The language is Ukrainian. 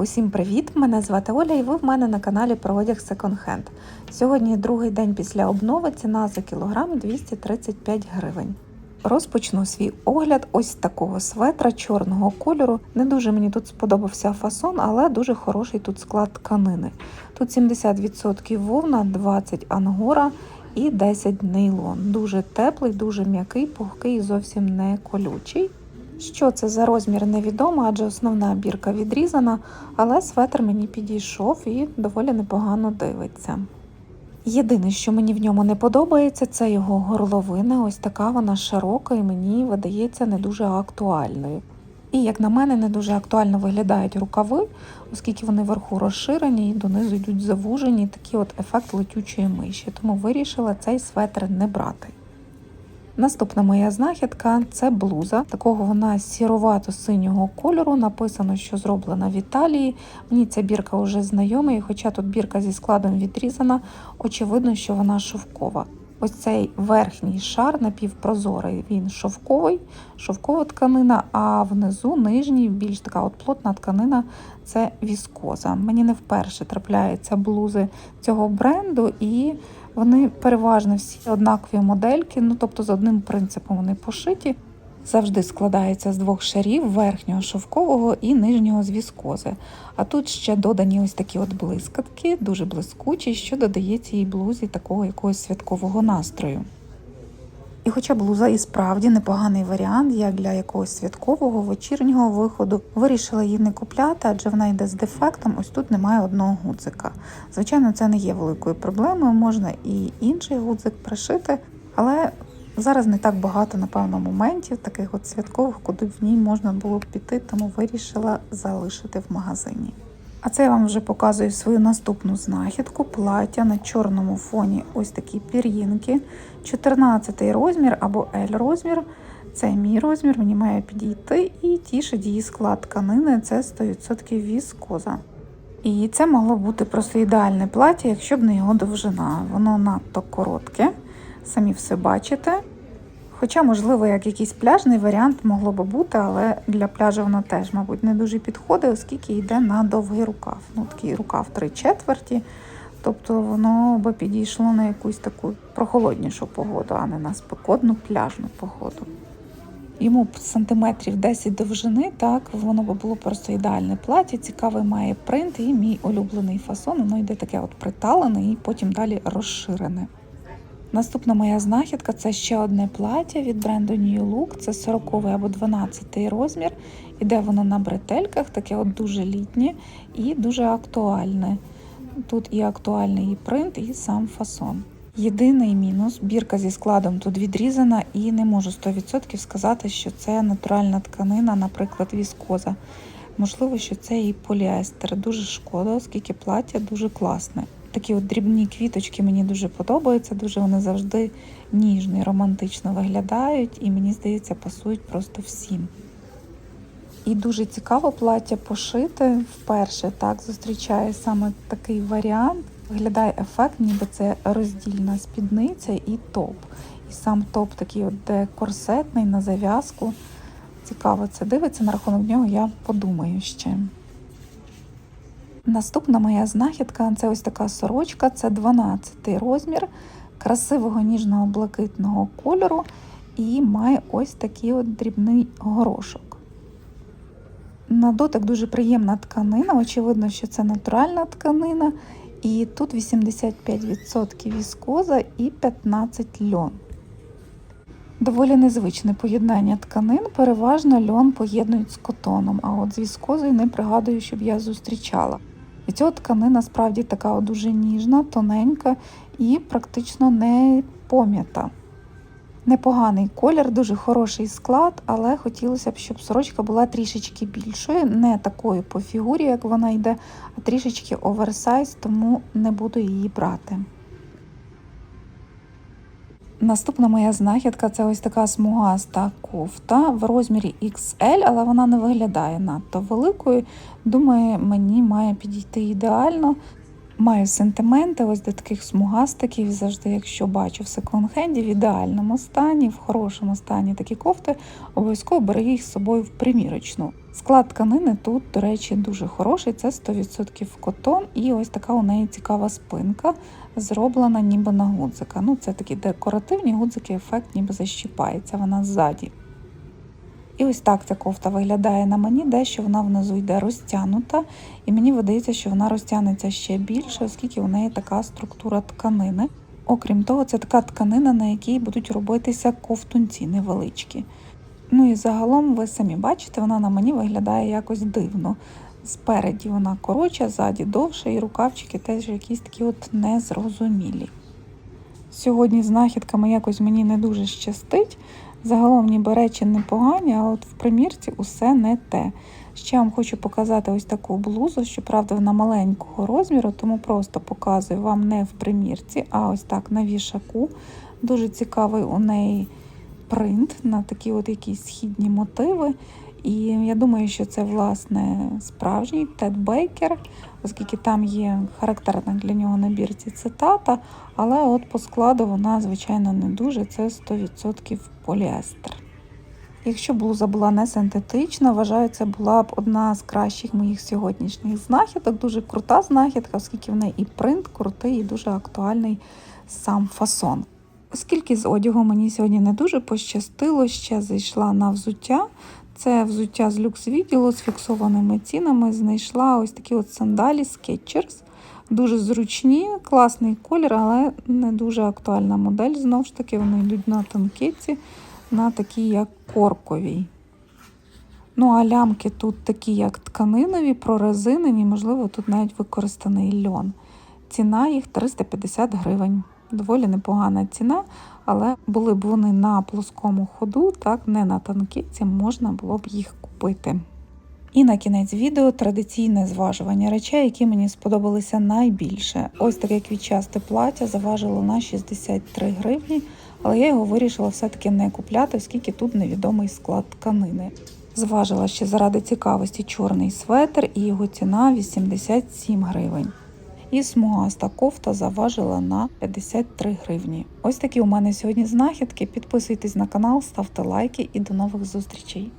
Усім привіт! Мене звати Оля і ви в мене на каналі про одяг Second Hand. Сьогодні другий день після обнови, ціна за кілограм 235 гривень. Розпочну свій огляд ось такого светра чорного кольору. Не дуже мені тут сподобався фасон, але дуже хороший тут склад тканини. Тут 70% вовна, 20 ангора і 10 нейлон. Дуже теплий, дуже м'який, пухкий і зовсім не колючий. Що це за розмір, невідомо, адже основна бірка відрізана, але светр мені підійшов і доволі непогано дивиться. Єдине, що мені в ньому не подобається, це його горловина. Ось така вона широка і мені видається не дуже актуальною. І, як на мене, не дуже актуально виглядають рукави, оскільки вони вверху розширені і донизу йдуть завужені, такий от ефект летючої миші. Тому вирішила цей светр не брати. Наступна моя знахідка це блуза. Такого вона сіровато-синього кольору. Написано, що зроблена в Італії. Мені ця бірка вже знайома, і хоча тут бірка зі складом відрізана, очевидно, що вона шовкова. Ось цей верхній шар напівпрозорий, він шовковий, шовкова тканина, а внизу нижній, більш така от плотна тканина це віскоза. Мені не вперше трапляються блузи цього бренду, і вони переважно всі однакові модельки, ну тобто з одним принципом вони пошиті. Завжди складається з двох шарів верхнього шовкового і нижнього з віскози. А тут ще додані ось такі от блискатки, дуже блискучі, що додає цій блузі такого якогось святкового настрою. І хоча блуза і справді непоганий варіант, як для якогось святкового вечірнього виходу, вирішила її не купляти, адже вона йде з дефектом. Ось тут немає одного гудзика. Звичайно, це не є великою проблемою, можна і інший гудзик пришити, але зараз не так багато, напевно, моментів, таких от святкових, куди в ній можна було піти, тому вирішила залишити в магазині. А це я вам вже показую свою наступну знахідку плаття на чорному фоні. Ось такі пір'їнки. 14 розмір або L розмір. Це мій розмір, мені має підійти і тішить її склад тканини це 100% віскоза. І це могло бути просто ідеальне плаття, якщо б не його довжина. Воно надто коротке, самі все бачите. Хоча, можливо, як якийсь пляжний варіант могло би бути, але для пляжу воно теж, мабуть, не дуже підходить, оскільки йде на довгий рукав. Ну, такий рукав три четверті. Тобто воно би підійшло на якусь таку прохолоднішу погоду, а не на спекотну пляжну погоду. Йому сантиметрів 10 довжини, так, воно би було просто ідеальне плаття, цікавий має принт і мій улюблений фасон. Воно йде таке от приталене і потім далі розширене. Наступна моя знахідка це ще одне плаття від бренду New Look. Це 40 або 12 розмір. Іде воно на бретельках, таке от дуже літнє і дуже актуальне. Тут і актуальний і принт, і сам фасон. Єдиний мінус бірка зі складом тут відрізана, і не можу 100% сказати, що це натуральна тканина, наприклад, віскоза. Можливо, що це і поліестер. Дуже шкода, оскільки плаття дуже класне. Такі от дрібні квіточки мені дуже подобаються, дуже вони завжди ніжно романтично виглядають, і мені здається, пасують просто всім. І дуже цікаво плаття пошити. Вперше так зустрічаю саме такий варіант. Виглядає ефект, ніби це роздільна спідниця і топ. І сам топ такий от де корсетний на зав'язку. Цікаво це дивиться, на рахунок нього я подумаю ще. Наступна моя знахідка це ось така сорочка, це 12 розмір красивого ніжного блакитного кольору і має ось такий от дрібний горошок. На дотик дуже приємна тканина, очевидно, що це натуральна тканина, і тут 85% віскоза і 15 льон. Доволі незвичне поєднання тканин, переважно льон поєднують з котоном, а от з віскозою не пригадую, щоб я зустрічала. І ця тканина справді така дуже ніжна, тоненька і практично не пом'ята. Непоганий колір, дуже хороший склад, але хотілося б, щоб сорочка була трішечки більшою, не такою по фігурі, як вона йде, а трішечки оверсайз, тому не буду її брати. Наступна моя знахідка це ось така смугаста кофта в розмірі XL, але вона не виглядає надто великою. Думаю, мені має підійти ідеально. Маю сентименти ось до таких смугастиків. Завжди, якщо бачу в секонд-хенді в ідеальному стані, в хорошому стані такі кофти, обов'язково бери їх з собою в примірочну. Склад тканини тут, до речі, дуже хороший. Це 100% котон, і ось така у неї цікава спинка, зроблена ніби на гудзика. Ну, це такі декоративні гудзики, ефект ніби защіпається, вона ззаді. І ось так ця кофта виглядає на мені, дещо вона внизу йде розтягнута, і мені видається, що вона розтягнеться ще більше, оскільки у неї така структура тканини. Окрім того, це така тканина, на якій будуть робитися ковтунці невеличкі. Ну і загалом ви самі бачите, вона на мені виглядає якось дивно. Спереді вона коротша, ззаді довша, і рукавчики теж якісь такі от незрозумілі. Сьогодні з знахідками якось мені не дуже щастить. Загалом ніби речі непогані, а от в примірці усе не те. Ще вам хочу показати ось таку блузу, щоправда, вона маленького розміру, тому просто показую вам не в примірці, а ось так на вішаку. Дуже цікавий у неї принт на такі от якісь східні мотиви. І я думаю, що це власне справжній Тед Бейкер, оскільки там є характерна для нього набірці цитата, але от по складу вона, звичайно, не дуже, це 100% поліестер. Якщо блуза була не синтетична, вважаю, це була б одна з кращих моїх сьогоднішніх знахідок. Дуже крута знахідка, оскільки в неї і принт крутий, і дуже актуальний сам фасон. Оскільки з одягу мені сьогодні не дуже пощастило, ще зайшла на взуття. Це взуття з люкс відділу з фіксованими цінами. Знайшла ось такі от сандалі Skechers. Дуже зручні, класний колір, але не дуже актуальна модель. Знову ж таки, вони йдуть на тонкиці, на такі, як корковій. Ну, а лямки тут такі, як тканинові, прорезинені, можливо, тут навіть використаний льон. Ціна їх 350 гривень. Доволі непогана ціна, але були б вони на плоскому ходу, так не на танкіці, можна було б їх купити. І на кінець відео традиційне зважування речей, які мені сподобалися найбільше. Ось таке квітчасте плаття заважило на 63 гривні, але я його вирішила все-таки не купляти, оскільки тут невідомий склад тканини. Зважила ще заради цікавості чорний светр і його ціна 87 гривень. І смугаста кофта заважила на 53 гривні. Ось такі у мене сьогодні знахідки. Підписуйтесь на канал, ставте лайки і до нових зустрічей.